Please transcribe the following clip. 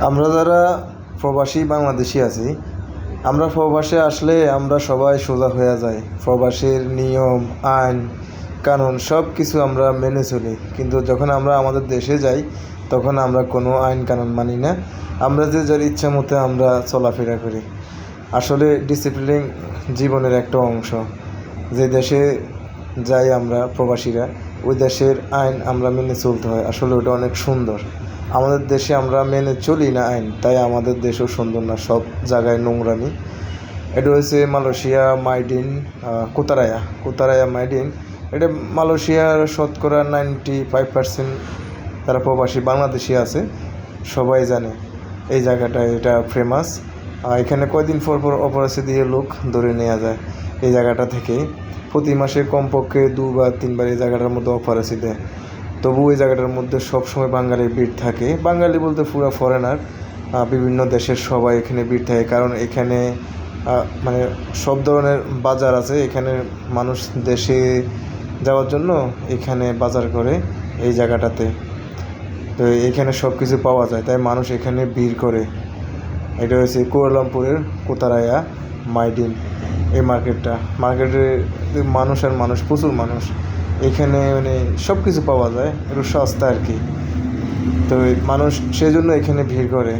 আমরা যারা প্রবাসী বাংলাদেশি আছি, আমরা প্রবাসে আসলে আমরা সবাই সোজা হয়ে যাই। প্রবাসের নিয়ম, আইন, কানুন সব কিছু আমরা মেনে চলি। কিন্তু যখন আমরা আমাদের দেশে যাই, তখন আমরা কোনো আইন, কানুন মানি না। আমরা যে যার ইচ্ছা মতো আমরা চলাফেরা করি। আসলে ডিসিপ্লিন জীবনের একটা অংশ। যে দেশে যাই আমরা প্রবাসীরা, ওই দেশের আইন আমরা মেনে চলতে হয়। আসলে ওটা অনেক সুন্দর। আমাদের দেশে আমরা মেনে চলি না আইন, তাই আমাদের দেশও সুন্দর না, সব জায়গায় নোংরামি। এটা হচ্ছে Malaysia Mydin Kotaraya Kotaraya Mydin. এটা মালয়েশিয়ার শতকরা নাইনটি ফাইভ পার্সেন্ট তারা প্রবাসী বাংলাদেশি আছে, সবাই জানে এই জায়গাটা এটা ফেমাস এখানে কয়দিন পর পর অপরাসি দিয়ে লোক ধরে নেওয়া যায় এই জায়গাটা থেকে প্রতি মাসে কমপক্ষে দুবার, তিনবার এই জায়গাটার মধ্যে অপরাসি দেয়। তবু এই জায়গাটার মধ্যে সবসময় বাঙালির ভিড় থাকে। বাঙালি বলতে পুরো ফরেনার বিভিন্ন দেশের সবাই এখানে ভিড় থাকে। কারণ এখানে মানে সব ধরনের বাজার আছে। এখানে মানুষ দেশে যাওয়ার জন্য এখানে বাজার করে এই জায়গাটাতে। তো এখানে সব কিছু পাওয়া যায়। তাই মানুষ এখানে ভিড় করে। এটা হচ্ছে কুয়ালামপুরের কোতারায়া মাইডিন এই মার্কেটটা। মার্কেটে মানুষ আর মানুষ, প্রচুর মানুষ। এখানে মানে সব কিছু পাওয়া যায় একটু সস্তা আর কি। তো মানুষ সেজন্য এখানে ভিড় করে।